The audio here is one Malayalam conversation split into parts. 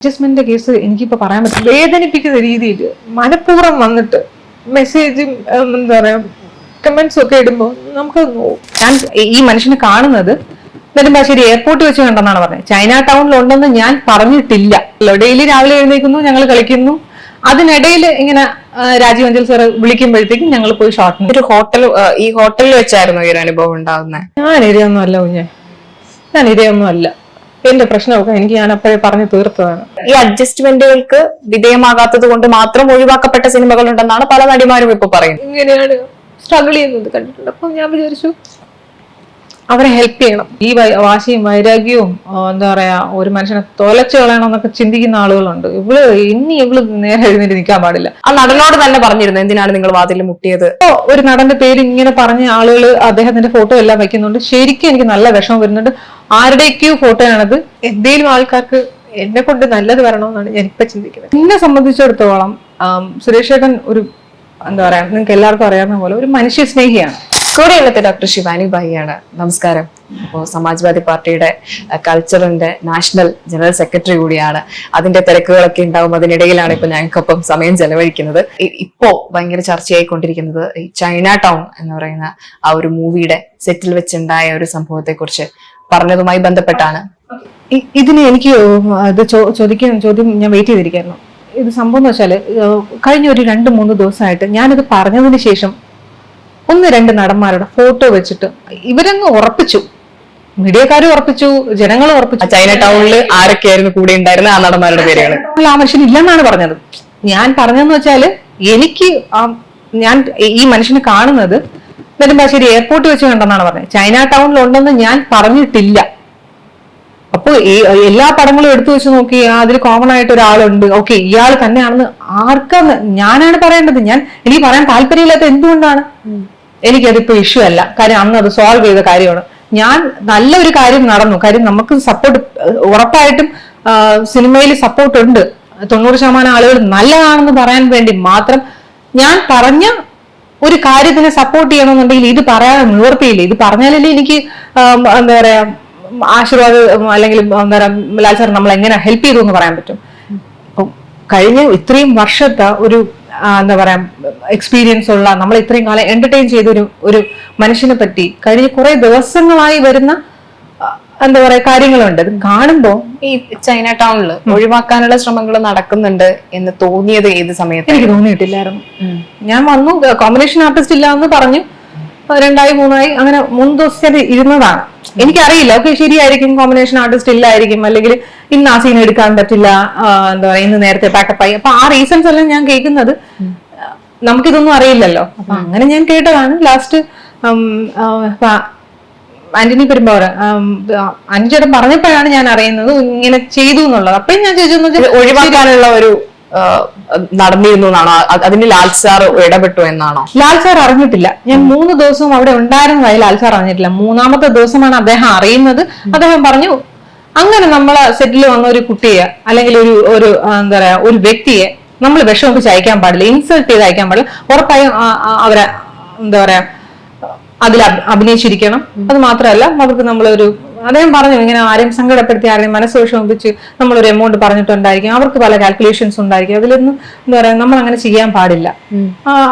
അഡ്ജസ്റ്റ്മെന്റിന്റെ കേസ് എനിക്കിപ്പോ പറയാൻ പറ്റും വേദനിപ്പിക്കുന്ന രീതിയിൽ മനഃപൂർവം വന്നിട്ട് മെസ്സേജും എന്താ പറയാ കമന്റ്സ് ഒക്കെ ഇടുമ്പോൾ നമുക്ക് ഞാൻ ഈ മനുഷ്യനെ കാണുന്നത് നെടുമ്പാശ്ശേരി എയർപോർട്ട് വെച്ച് കണ്ടെന്നാണ് പറഞ്ഞത്. ചൈന ടൗണിൽ ഉണ്ടെന്ന് ഞാൻ പറഞ്ഞിട്ടില്ല. ഡെയിലി രാവിലെ എഴുന്നേക്കുന്നു ഞങ്ങൾ കളിക്കുന്നു. അതിനിടയിൽ ഇങ്ങനെ രാജീവ് അഞ്ചൽ സാറ് വിളിക്കുമ്പോഴത്തേക്കും ഞങ്ങൾ പോയി ഷോർട്ട് ഒരു ഹോട്ടൽ ഈ ഹോട്ടലിൽ വെച്ചായിരുന്നു ഈ ഒരു അനുഭവം ഉണ്ടാകുന്നത് ഞാൻ ഇരയൊന്നും അല്ല കുഞ്ഞെ. ഞാൻ ഇരയൊന്നും അല്ല എന്റെ പ്രശ്നമൊക്കെ എനിക്ക് ഞാൻ അപ്പോഴേ പറഞ്ഞു തീർത്തതാണ്. ഈ അഡ്ജസ്റ്റ്മെന്റുകൾക്ക് വിധേയമാകാത്തത് കൊണ്ട് മാത്രം ഒഴിവാക്കപ്പെട്ട സിനിമകൾ ഉണ്ടെന്നാണ് പല നടിമാരും ഇപ്പൊ പറയുന്നത്. ഇങ്ങനെയാണ് സ്ട്രഗിൾ ചെയ്യുന്നത് കണ്ടിട്ടുണ്ട്. അപ്പൊ ഞാൻ വിചാരിച്ചു അവരെ ഹെൽപ്പ് ചെയ്യണം. ഈ വാശിയും വൈരാഗ്യവും എന്താ പറയാ ഒരു മനുഷ്യനെ തൊലച്ചു കളയണം എന്നൊക്കെ ചിന്തിക്കുന്ന ആളുകളുണ്ട്. ഇവൾ ഇനി ഇവൾ നേരെ എഴുന്നേറ്റ് നിൽക്കാൻ പാടില്ല. ആ നടനോട് തന്നെ പറഞ്ഞിരുന്നു എന്തിനാണ് നിങ്ങൾ വാതിൽ മുട്ടിയത്? ഒരു നടന്റെ പേര് ഇങ്ങനെ പറഞ്ഞ ആളുകൾ അദ്ദേഹത്തിന്റെ ഫോട്ടോ എല്ലാം വെക്കുന്നുണ്ട്. ശരിക്കും എനിക്ക് നല്ല വിഷമം വരുന്നുണ്ട്. ആരുടെയൊക്കെയോ ഫോട്ടോയാണത്? എന്തേലും ആൾക്കാർക്ക് എന്നെ കൊണ്ട് നല്ലത് വരണമെന്നാണ് ഞാൻ ഇപ്പൊ ചിന്തിക്കുന്നത്. എന്നെ സംബന്ധിച്ചിടത്തോളം സുരേഷ് ഏട്ടൻ ഒരു എന്താ പറയാ നിങ്ങൾക്ക് എല്ലാവർക്കും അറിയാവുന്ന പോലെ ഒരു മനുഷ്യ സ്നേഹിയാണ്. കൂടെയുള്ളത്തെ ഡോക്ടർ ശിവാനി ബായിയാണ് നമസ്കാരം. അപ്പോൾ സമാജ്വാദി പാർട്ടിയുടെ കൾച്ചറിന്റെ നാഷണൽ ജനറൽ സെക്രട്ടറി കൂടിയാണ്. അതിന്റെ തിരക്കുകളൊക്കെ ഉണ്ടാവും അതിനിടയിലാണ് ഇപ്പൊ ഞങ്ങൾക്കൊപ്പം സമയം ചെലവഴിക്കുന്നത്. ഇപ്പോ ഭയങ്കര ചർച്ചയായിക്കൊണ്ടിരിക്കുന്നത് ഈ ചൈന ടൗൺ എന്ന് പറയുന്ന ആ ഒരു മൂവിയുടെ സെറ്റിൽ വെച്ചുണ്ടായ ഒരു സംഭവത്തെ കുറിച്ച് പറഞ്ഞതുമായി ബന്ധപ്പെട്ടാണ്. ഇതിന് എനിക്ക് അത് ചോദിക്കാൻ ചോദ്യം ഞാൻ വെയിറ്റ് ചെയ്തിരിക്കുന്നു. ഇത് സംഭവം എന്ന് വെച്ചാൽ കഴിഞ്ഞ ഒരു രണ്ട് മൂന്ന് ദിവസമായിട്ട് ഞാനിത് പറഞ്ഞതിന് ശേഷം ഒന്ന് രണ്ട് നടന്മാരുടെ ഫോട്ടോ വെച്ചിട്ട് ഇവരങ്ങ് ഉറപ്പിച്ചു. മീഡിയക്കാരും ഉറപ്പിച്ചു ജനങ്ങളും ഉറപ്പിച്ചു. ചൈന ടൗണിൽ ആരൊക്കെയായിരുന്നു കൂടെ ഉണ്ടായിരുന്ന ആ നടന്മാരുടെ പേരുകൾ ആ മനുഷ്യൻ ഇല്ലെന്നാണ് പറഞ്ഞത്. ഞാൻ പറഞ്ഞതെന്ന് വെച്ചാൽ എനിക്ക് ഞാൻ ഈ മനുഷ്യനെ കാണുന്നത് നെടുമ്പാശ്ശേരി എയർപോർട്ട് വെച്ച് കണ്ടെന്നാണ് പറഞ്ഞത്. ചൈന ടൗണിൽ ഉണ്ടെന്ന് ഞാൻ പറഞ്ഞിട്ടില്ല. അപ്പോൾ ഈ- എല്ലാ പടങ്ങളും എടുത്തു വെച്ച് നോക്കി അതിൽ കോമൺ ആയിട്ട് ഒരാളുണ്ട്. ഓക്കെ ഇയാൾ തന്നെയാണെന്ന് ആർക്കാന്ന് ഞാനാണ് പറയേണ്ടത്. ഞാൻ എനിക്ക് പറയാൻ താല്പര്യമില്ലാത്ത എന്തുകൊണ്ടാണ്? എനിക്കതിപ്പോ ഇഷ്യൂ അല്ല. കാര്യം അന്ന് അത് സോൾവ് ചെയ്ത കാര്യമാണ്. ഞാൻ നല്ലൊരു കാര്യം നടന്നു. കാര്യം നമുക്ക് സപ്പോർട്ട് ഉറപ്പായിട്ടും സിനിമയിൽ സപ്പോർട്ട് ഉണ്ട്. തൊണ്ണൂറ് ശതമാനം ആളുകൾ നല്ലതാണെന്ന് പറയാൻ വേണ്ടി മാത്രം ഞാൻ പറഞ്ഞ ഒരു കാര്യത്തിനെ സപ്പോർട്ട് ചെയ്യണമെന്നുണ്ടെങ്കിൽ ഇത് പറയാൻ നിവർത്തിയില്ല ഇത് പറഞ്ഞാലല്ലേ എനിക്ക് എന്താ പറയാ ആശീർവാദം അല്ലെങ്കിൽ എന്താ പറയാ ലാൽ സാർ നമ്മൾ എങ്ങനെ ഹെൽപ്പ് ചെയ്തു എന്ന് പറയാൻ പറ്റും. കഴിഞ്ഞ ഇത്രയും വർഷത്തെ ഒരു എന്താ പറയാ എക്സ്പീരിയൻസ് ഉള്ള നമ്മൾ ഇത്രയും കാലം എന്റർടൈൻ ചെയ്ത ഒരു ഒരു മനുഷ്യനെ പറ്റി കഴിഞ്ഞ കുറെ ദിവസങ്ങളായി വരുന്ന എന്താ പറയാ കാര്യങ്ങളുണ്ട്. ഇത് കാണുമ്പോ ഈ ചൈന ടൗണിൽ ഒഴിവാക്കാനുള്ള ശ്രമങ്ങൾ നടക്കുന്നുണ്ട് എന്ന് തോന്നിയത് ഏത് സമയത്ത്? എനിക്ക് തോന്നിയിട്ടില്ലായിരുന്നു. ഞാൻ വന്നു കോമ്പിനേഷൻ ആർട്ടിസ്റ്റ് ഇല്ല എന്ന് പറഞ്ഞു. രണ്ടായി മൂന്നായി അങ്ങനെ മൂന്ന് ദിവസം ഇരുന്നതാണ്. എനിക്കറിയില്ല ഓക്കെ ശരിയായിരിക്കും കോമ്പിനേഷൻ ആർട്ടിസ്റ്റ് ഇല്ലായിരിക്കും അല്ലെങ്കിൽ ഇന്ന് ആ സീൻ എടുക്കാൻ പറ്റില്ല എന്താ പറയാ ഇന്ന് നേരത്തെ പാക്കപ്പ് ആയി. അപ്പൊ ആ റീസൺസ് എല്ലാം ഞാൻ കേൾക്കുന്നത്. നമുക്കിതൊന്നും അറിയില്ലല്ലോ. അപ്പൊ അങ്ങനെ ഞാൻ കേട്ടതാണ്. ലാസ്റ്റ് ആന്റണി പെരുമ്പാവൂർ അഞ്ചേട്ടൻ പറഞ്ഞപ്പോഴാണ് ഞാൻ അറിയുന്നത് ഇങ്ങനെ ചെയ്തു എന്നുള്ളത്. അപ്പഴും ഞാൻ ചോദിച്ചു ഒഴിവാക്കാനുള്ള ഒരു നടന്നിരുന്നു എന്നാണോ? അതിന് ലാൽ സാർ ഇടപെട്ടു എന്നാണോ? ലാൽ സാർ അറിഞ്ഞിട്ടില്ല. ഞാൻ മൂന്ന് ദിവസവും അവിടെ ഉണ്ടായിരുന്നതായി ലാൽ സാർ അറിഞ്ഞിട്ടില്ല. മൂന്നാമത്തെ ദിവസമാണ് അദ്ദേഹം അറിയുന്നത്. അദ്ദേഹം പറഞ്ഞു അങ്ങനെ നമ്മളെ സെറ്റിൽ വന്ന ഒരു കുട്ടിയെ അല്ലെങ്കിൽ ഒരു ഒരു എന്താ പറയാ ഒരു വ്യക്തിയെ നമ്മൾ വിഷമിപ്പിച്ച് അയക്കാൻ പാടില്ല. ഇൻസൾട്ട് ചെയ്ത് അയക്കാൻ പാടില്ല. ഉറപ്പായും അവരെ എന്താ പറയാ അതിൽ അഭിനയിച്ചിരിക്കണം. അത് മാത്രമല്ല അവർക്ക് നമ്മളൊരു അദ്ദേഹം പറഞ്ഞു ഇങ്ങനെ ആരെയും സങ്കടപ്പെടുത്തി ആരെയും മനസ്സ് വിഷമിപ്പിച്ച് നമ്മളൊരു എമൗണ്ട് പറഞ്ഞിട്ടുണ്ടായിരിക്കും. അവർക്ക് പല കാൽക്കുലേഷൻസ് ഉണ്ടായിരിക്കും. അതിലൊന്നും എന്താ പറയാ നമ്മൾ അങ്ങനെ ചെയ്യാൻ പാടില്ല.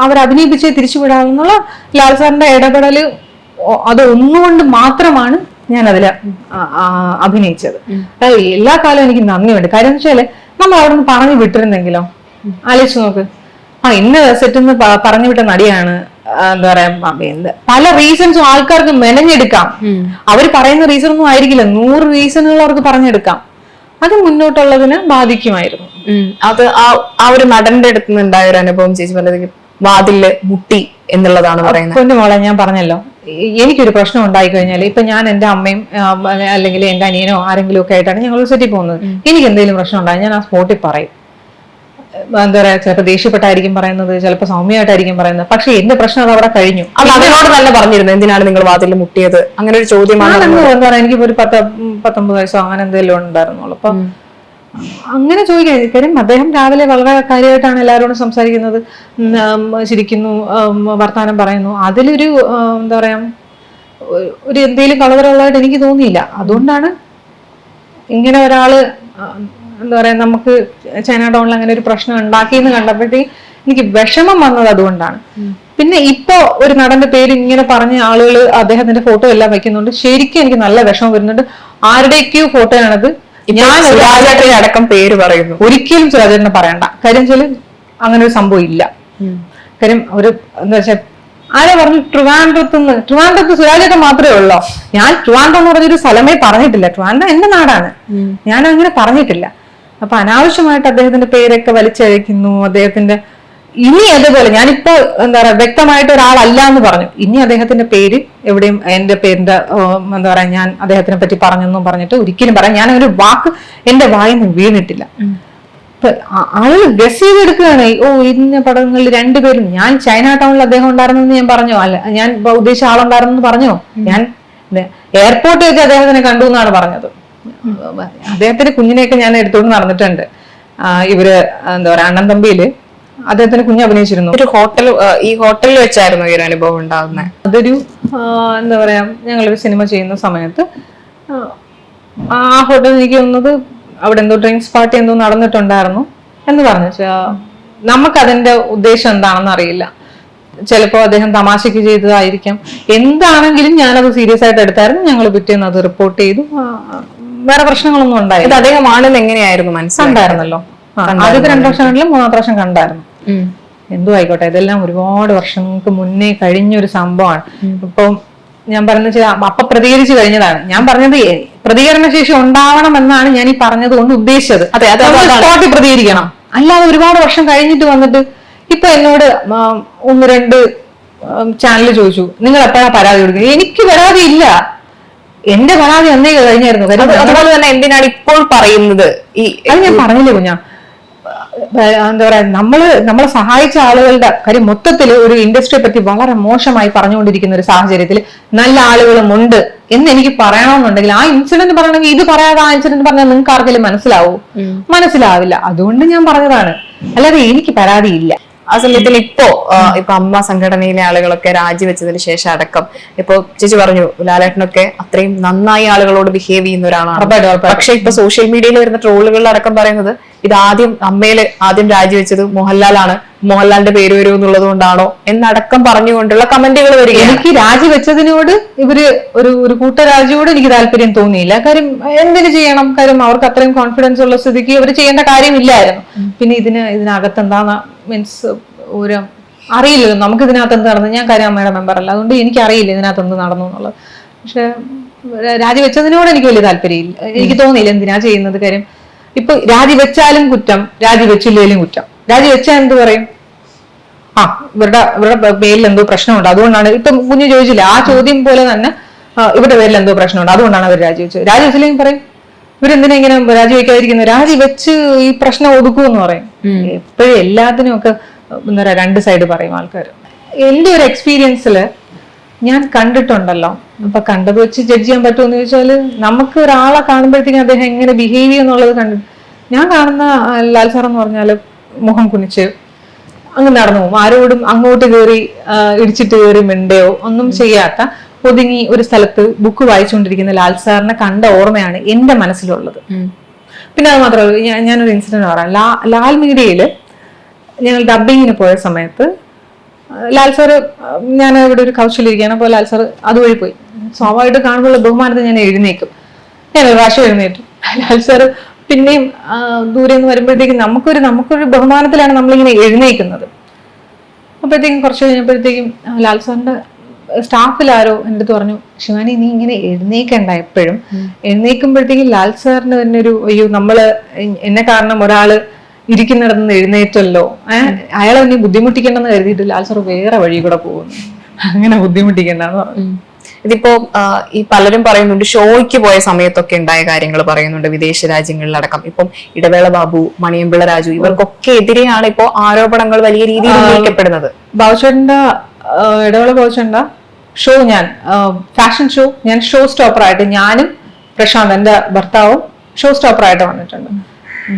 അവർ അഭിനയിപ്പിച്ച് തിരിച്ചുവിടാമെന്നുള്ള ലാൽ സാറിന്റെ ഇടപെടൽ അത് ഒന്നുകൊണ്ട് മാത്രമാണ് ഞാൻ അതിൽ അഭിനയിച്ചത്. അതായത് എല്ലാ കാലവും എനിക്ക് നന്ദിയുണ്ട്. കാര്യം എന്ന് വെച്ചാൽ നമ്മൾ അവിടെ നിന്ന് പറഞ്ഞു വിട്ടിരുന്നെങ്കിലോ? ആലോചിച്ച് നോക്ക്. ആ ഇന്ന സെറ്റ് പറഞ്ഞു വിട്ട നടിയാണ്. എന്താ പറയാ പല റീസൺസും ആൾക്കാർക്ക് മെനഞ്ഞെടുക്കാം. അവർ പറയുന്ന റീസൺ ഒന്നും ആയിരിക്കില്ല. നൂറ് റീസണുകൾ അവർക്ക് പറഞ്ഞെടുക്കാം. അത് മുന്നോട്ടുള്ളതിന് ബാധിക്കുമായിരുന്നു. അത് ആ ഒരു നടന്റെ അടുത്ത് നിന്നുണ്ടായ ഒരു അനുഭവം ചേച്ചി പറഞ്ഞത് വാതിൽ മുട്ടി എന്നുള്ളതാണ് പറയുന്നത്. എന്റെ മോളെ ഞാൻ പറഞ്ഞല്ലോ. എനിക്കൊരു പ്രശ്നം ഉണ്ടായി കഴിഞ്ഞാൽ ഇപ്പൊ ഞാൻ എന്റെ അമ്മയും അല്ലെങ്കിൽ എന്റെ അനിയനോ ആരെങ്കിലും ഒക്കെ ആയിട്ടാണ് ഞങ്ങൾ സെറ്റിൽ പോകുന്നത്. എനിക്ക് എന്തെങ്കിലും പ്രശ്നം ഉണ്ടായി ഞാൻ ആ സ്പോട്ടിൽ പറയും. എന്താ പറയാ ചിലപ്പോൾ ദേഷ്യപ്പെട്ടായിരിക്കും പറയുന്നത് ചിലപ്പോൾ സൗമ്യമായിട്ടായിരിക്കും പറയുന്നത്. പക്ഷെ എന്റെ പ്രശ്നം അത് അവിടെ കഴിഞ്ഞു. അത് അതിനോട് തന്നെ പറഞ്ഞിരുന്നു എന്തിനാണ് നിങ്ങൾ വാതിൽ മുട്ടിയത്? അങ്ങനെ ഒരു ചോദ്യമാണ് എന്താ പറയാ എനിക്ക് ഒരു പത്ത് പത്തൊമ്പത് വയസ്സോ അങ്ങനെ എന്തെങ്കിലും ഉണ്ടായിരുന്നുള്ളൂ. അപ്പൊ അങ്ങനെ ചോദിക്കാൻ കാര്യം അദ്ദേഹം രാവിലെ വളരെ കാര്യമായിട്ടാണ് എല്ലാവരോടും സംസാരിക്കുന്നത്. ചിരിക്കുന്നു വർത്തമാനം പറയുന്നു. അതിലൊരു എന്താ പറയാ ഒരു- എന്തെങ്കിലും കളവറുള്ളതായിട്ട് എനിക്ക് തോന്നിയില്ല. അതുകൊണ്ടാണ് ഇങ്ങനെ ഒരാൾ എന്താ പറയാ നമുക്ക് ചൈന ടൗണിൽ അങ്ങനെ ഒരു പ്രശ്നം ഉണ്ടാക്കിയെന്ന് കണ്ടപ്പോഴത്തേക്ക് എനിക്ക് വിഷമം വന്നത് അതുകൊണ്ടാണ്. പിന്നെ ഇപ്പോ ഒരു നടന്റെ പേര് ഇങ്ങനെ പറഞ്ഞ ആളുകൾ അദ്ദേഹത്തിന്റെ ഫോട്ടോ എല്ലാം വെക്കുന്നുണ്ട്. ശരിക്കും എനിക്ക് നല്ല വിഷമം വരുന്നുണ്ട്. ആരുടെയൊക്കെയോ ഫോട്ടോയാണത് ഞാൻ സുരാജേട്ടനെ അടക്കം പേര് പറയുന്നു. ഒരിക്കലും സുരാജേട്ടനെ പറയണ്ട. കാര്യം വെച്ചാൽ അങ്ങനെ ഒരു സംഭവം ഇല്ല. കാര്യം ഒരു എന്താ വെച്ചാൽ ആരെ പറഞ്ഞു ട്രിവാൻഡ്രത്ത് നിന്ന്? ട്രിവാൻഡ്രത്ത് സുരാജേട്ടൻ മാത്രമേ ഉള്ളോ? ഞാൻ ട്രിവാൻഡ്രം എന്ന് പറഞ്ഞൊരു സ്ഥലമേ പറഞ്ഞിട്ടില്ല. ട്രിവാൻഡ്രം എന്റെ നാടാണ്. ഞാൻ അങ്ങനെ പറഞ്ഞിട്ടില്ല. അപ്പൊ അനാവശ്യമായിട്ട് അദ്ദേഹത്തിന്റെ പേരൊക്കെ വലിച്ചഴിക്കുന്നു. അദ്ദേഹത്തിന്റെ ഇനി അതുപോലെ ഞാനിപ്പോ എന്താ പറയാ വ്യക്തമായിട്ട് ഒരാളല്ല എന്ന് പറഞ്ഞു. ഇനി അദ്ദേഹത്തിന്റെ പേര് എവിടെയും എന്റെ പേരിന്റെ എന്താ പറയാ ഞാൻ അദ്ദേഹത്തിനെ പറ്റി പറഞ്ഞെന്നും പറഞ്ഞിട്ട് ഒരിക്കലും പറയാം ഞാൻ ഒരു വാക്ക് എന്റെ വായിന്ന് വീണിട്ടില്ല. ഇപ്പൊ ആ- ആളുകൾ ഗസ് ചെയ്തെടുക്കുകയാണ് ഓ ഇന്ന പടങ്ങളിൽ രണ്ടുപേരും ഞാൻ ചൈന ടൗണിൽ അദ്ദേഹം ഉണ്ടായിരുന്നെന്ന് ഞാൻ പറഞ്ഞോ? അല്ല ഞാൻ ഉദ്ദേശിച്ച ആളുണ്ടായിരുന്നെന്ന് പറഞ്ഞോ? ഞാൻ എയർപോർട്ടിൽ വെച്ച് അദ്ദേഹത്തിനെ കണ്ടു എന്നാണ് പറഞ്ഞത്. അദ്ദേഹത്തിന്റെ കുഞ്ഞിനെയൊക്കെ ഞാൻ എടുത്തുകൊണ്ട് നടന്നിട്ടുണ്ട്. ഇവർ എന്താ പറയാ അണ്ണൻ തമ്പിയിൽ അദ്ദേഹത്തിന്റെ കുഞ്ഞ് അഭിനയിച്ചിരുന്നു. ഒരു ഹോട്ടൽ ഈ ഹോട്ടലിൽ വെച്ചായിരുന്നു ഈ ഒരു അനുഭവം ഉണ്ടാകുന്നത് അതൊരു എന്താ പറയാ ഞങ്ങളൊരു സിനിമ ചെയ്യുന്ന സമയത്ത് ആ, ഹോട്ടലിൽ ഹോട്ടൽ എനിക്ക് തോന്നുന്നത് അവിടെ എന്തോ ഡ്രിങ്ക്സ് പാർട്ടി എന്തോ നടന്നിട്ടുണ്ടായിരുന്നു എന്ന് പറഞ്ഞു. നമുക്ക് നമുക്കതിന്റെ ഉദ്ദേശം എന്താണെന്ന് അറിയില്ല. ചിലപ്പോൾ അദ്ദേഹം തമാശയ്ക്ക് ചെയ്തതായിരിക്കാം. എന്താണെങ്കിലും ഞാനത് സീരിയസ് ആയിട്ട് എടുത്തായിരുന്നു. ഞങ്ങൾ പിറ്റേന്ന് അത് റിപ്പോർട്ട് ചെയ്തു. വേറെ പ്രശ്നങ്ങളൊന്നും ഇത് ഉണ്ടായില്ല അദ്ദേഹമാണെന്ന് എങ്ങനെയായിരുന്നു മനസ്സിലുണ്ടായിരുന്നല്ലോ ആദ്യത്തെ രണ്ടു വർഷം കണ്ടില്ല മൂന്നാം പ്രാവശ്യം കണ്ടായിരുന്നു എന്തു ആയിക്കോട്ടെ ഇതെല്ലാം ഒരുപാട് വർഷങ്ങൾക്ക് മുന്നേ കഴിഞ്ഞൊരു സംഭവമാണ്. ഇപ്പം ഞാൻ പറഞ്ഞ ചില അപ്പൊ പ്രതികരിച്ചു കഴിഞ്ഞതാണ്. ഞാൻ പറഞ്ഞത് പ്രതികരണ പ്രതികരണശേഷി ഉണ്ടാവണം എന്നാണ് ഞാൻ ഈ പറഞ്ഞത് കൊണ്ട് ഉദ്ദേശിച്ചത്. അതെ, അത് സ്പോട്ടിൽ പ്രതികരിക്കണം. അല്ലാതെ ഒരുപാട് വർഷം കഴിഞ്ഞിട്ട് വന്നിട്ട് ഇപ്പൊ എന്നോട് ഒന്ന് രണ്ട് ചാനൽ ചോദിച്ചു നിങ്ങൾ എപ്പോഴാ പരാതി കൊടുക്കുന്നത്? എനിക്ക് പരാതി ഇല്ല. എന്റെ പരാതി അന്നേ കഴിഞ്ഞായിരുന്നു. അതുപോലെ തന്നെ എന്തിനാണ് ഇപ്പോൾ പറയുന്നത്? ഈ അത് ഞാൻ പറഞ്ഞില്ലേ കുഞ്ഞാ? എന്താ പറയാ നമ്മൾ നമ്മളെ സഹായിച്ച ആളുകളുടെ കാര്യം മൊത്തത്തിൽ ഒരു ഇൻഡസ്ട്രിയെ പറ്റി വളരെ മോശമായി പറഞ്ഞുകൊണ്ടിരിക്കുന്ന ഒരു സാഹചര്യത്തിൽ നല്ല ആളുകളും ഉണ്ട് എന്ന് എനിക്ക് പറയണമെന്നുണ്ടെങ്കിൽ ആ ഇൻസിഡന്റ് പറയണമെങ്കിൽ ഇത് പറയാതെ ആ ഇൻസിഡന്റ് പറഞ്ഞാൽ നിങ്ങൾക്ക് ആർക്കെങ്കിലും മനസ്സിലാവൂ മനസ്സിലാവില്ല. അതുകൊണ്ട് ഞാൻ പറഞ്ഞതാണ്. അല്ലാതെ എനിക്ക് പരാതിയില്ല. ആ സമയത്തിൽ ഇപ്പോ ഇപ്പൊ അമ്മ സംഘടനയിലെ ആളുകളൊക്കെ രാജിവെച്ചതിന് ശേഷം അടക്കം ഇപ്പൊ ചേച്ചി പറഞ്ഞു ലാലേട്ടനൊക്കെ അത്രയും നന്നായി ആളുകളോട് ബിഹേവ് ചെയ്യുന്ന ഒരാളാണ്. പക്ഷെ ഇപ്പൊ സോഷ്യൽ മീഡിയയിൽ വരുന്ന ട്രോളുകളിൽ അടക്കം പറയുന്നത് ഇത് ആദ്യം അമ്മയിൽ ആദ്യം രാജിവെച്ചത് മോഹൻലാലാണ്. മോഹൻലാലിന്റെ പേര് വരും എന്നുള്ളത് കൊണ്ടാണോ എന്നടക്കം പറഞ്ഞുകൊണ്ടുള്ള കമന്റുകൾ വരികയാണ്. എനിക്ക് രാജിവെച്ചതിനോട് ഇവർ ഒരു ഒരു കൂട്ടരാജിയോട് എനിക്ക് താല്പര്യം തോന്നിയില്ല. കാര്യം എന്തിനു ചെയ്യണം? കാര്യം അവർക്ക് അത്രയും കോൺഫിഡൻസ് ഉള്ള സ്ഥിതിക്ക് അവർ ചെയ്യേണ്ട കാര്യമില്ലായിരുന്നു. പിന്നെ ഇതിന് ഇതിനകത്ത് എന്താന്ന് മീൻസ് ഒരു അറിയില്ലല്ലോ. നമുക്ക് ഇതിനകത്ത് എന്ത് നടന്നു? ഞാൻ കാര്യം അമ്മയുടെ മെമ്പർ അല്ല. അതുകൊണ്ട് എനിക്ക് അറിയില്ല ഇതിനകത്ത് എന്ത് നടന്നു എന്നുള്ളത്. പക്ഷെ രാജിവെച്ചതിനോട് എനിക്ക് വലിയ താല്പര്യമില്ല. എനിക്ക് തോന്നിയില്ല എന്തിനാ ചെയ്യുന്നത് കാര്യം. ഇപ്പൊ രാജിവെച്ചാലും കുറ്റം രാജിവെച്ചില്ലേലും കുറ്റം. രാജിവെച്ചാൽ എന്ത് പറയും? ആ ഇവരുടെ ഇവരുടെ പേരിൽ എന്തോ പ്രശ്നമുണ്ട്. അതുകൊണ്ടാണ് ഇപ്പൊ കുഞ്ഞു ചോദിച്ചില്ല ആ ചോദ്യം പോലെ തന്നെ ഇവരുടെ പേരിൽ എന്തോ പ്രശ്നമുണ്ട്. അതുകൊണ്ടാണ് അവർ രാജിവെച്ചത് രാജിവെച്ചില്ലെങ്കിൽ പറയും? ഇവരെന്തിനാ ഇങ്ങനെ രാജിവെക്കാതിരിക്കുന്നത് രാജിവെച്ച് ഈ പ്രശ്നം ഒതുക്കുമെന്ന് പറയും. എപ്പോഴും എല്ലാത്തിനും ഒക്കെ എന്താ പറയാ രണ്ട് സൈഡ് പറയും ആൾക്കാർ എന്റെ ഒരു എക്സ്പീരിയൻസിൽ ഞാൻ കണ്ടിട്ടുണ്ടല്ലോ. അപ്പൊ കണ്ടത് വെച്ച് ജഡ്ജ് ചെയ്യാൻ പറ്റുമെന്ന് ചോദിച്ചാൽ നമുക്ക് ഒരാളെ കാണുമ്പോഴത്തേക്കും അദ്ദേഹം എങ്ങനെ ബിഹേവ് ചെയ്യുന്നുള്ളത് കണ്ടു ഞാൻ കാണുന്ന ലാൽ സാർ എന്ന് പറഞ്ഞാൽ മുഖം കുനിച്ച് അങ്ങ് നടന്നു പോകും. ആരോടും അങ്ങോട്ട് കയറി ഇടിച്ചിട്ട് കയറി മിണ്ടയോ ഒന്നും ചെയ്യാത്ത ഒതുങ്ങി ഒരു സ്ഥലത്ത് ബുക്ക് വായിച്ചുകൊണ്ടിരിക്കുന്ന ലാൽ സാറിനെ കണ്ട ഓർമ്മയാണ് എന്റെ മനസ്സിലുള്ളത്. പിന്നെ അത് മാത്രമല്ല ഞാൻ ഞാനൊരു ഇൻസിഡന്റ് പറയാം. ലാൽ മീഡിയയിൽ ഞങ്ങൾ ഡബിങ്ങിന് പോയ സമയത്ത് ലാൽ സാറ് ഞാൻ ഇവിടെ ഒരു കൗശലിരിക്കുകയാണ് അപ്പോൾ ലാൽ സാറ് അതുവഴി പോയി. സ്വാഭാവികമായിട്ട് കാണുമ്പോൾ ബഹുമാനത്തിൽ ഞാൻ എഴുന്നേക്കും ഞാൻ ഒരു പ്രാവശ്യം എഴുന്നേറ്റു. ലാൽ സാറ് പിന്നെയും ദൂരെ നിന്ന് വരുമ്പോഴത്തേക്കും നമുക്കൊരു നമുക്കൊരു ബഹുമാനത്തിലാണ് നമ്മളിങ്ങനെ എഴുന്നേക്കുന്നത് അപ്പോഴത്തേക്കും കുറച്ച് കഴിഞ്ഞപ്പോഴത്തേക്കും ലാൽ സാറിന്റെ സ്റ്റാഫിലാരോ എന്റെ അടുത്ത് പറഞ്ഞു ശിവാനി നീ ഇങ്ങനെ എഴുന്നേക്കണ്ട എപ്പോഴും. എഴുന്നേക്കുമ്പോഴത്തേക്കും ലാൽ സാറിന് തന്നെ ഒരു അയ്യോ നമ്മൾ എന്നെ കാരണം ഒരാൾ ഇരിക്കുന്നിടത്ത് നിന്ന് എഴുന്നേറ്റല്ലോ അയാളെ നീ ബുദ്ധിമുട്ടിക്കണ്ടെന്ന് കരുതിയിട്ട് ലാൽ സാർ വേറെ വഴി കൂടെ പോകുന്നു. അങ്ങനെ ബുദ്ധിമുട്ടിക്കണ്ടെന്ന് പറഞ്ഞു. ഇതിപ്പോ ഈ പലരും പറയുന്നുണ്ട് ഷോയ്ക്ക് പോയ സമയത്തൊക്കെ ഉണ്ടായ കാര്യങ്ങൾ പറയുന്നുണ്ട് വിദേശ രാജ്യങ്ങളിലടക്കം. ഇപ്പം ഇടവേള ബാബു മണിയമ്പിള്ള രാജു ഇവർക്കൊക്കെ എതിരെയാണ് ഇപ്പോ ആരോപണങ്ങൾ വലിയ രീതിയിൽ ഉന്നയിക്കപ്പെടുന്നത്. ബാബുചേട്ട ഇടവേള ബാബുചേട്ട ഷോ ഞാൻ ഫാഷൻ ഷോ ഞാൻ ഷോ സ്റ്റോപ്പറായിട്ട് ഞാനും പ്രശാന്ത് എന്റെ ഭർത്താവും ഷോ സ്റ്റോപ്പറായിട്ട് വന്നിട്ടുണ്ട്.